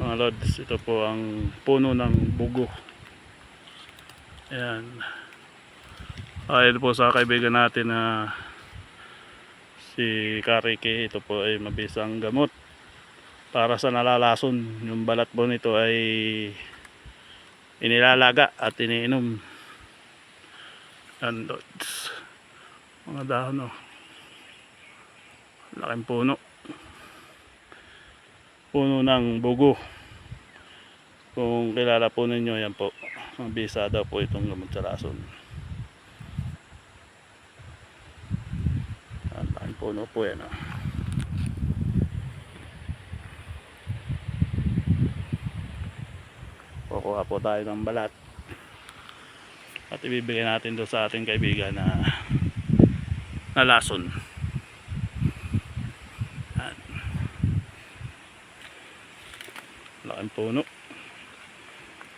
mga lods ito po ang puno ng bugo. Ayan. Ayun po sa kaibigan natin na si Karike ito po ay mabisang gamot. Para sa nalalason yung balat po nito ay inilalaga at iniinom. Yan lods. Mga dahon oh. Laking puno puno ng bugo. Kung kilala po ninyo yan po. Mabisa daw po itong gamot sa lason ang laking puno po yan oh. kukuha po tayo ng balat. At ibibigay natin doon sa ating kaibigan na na lason Yan. Laking puno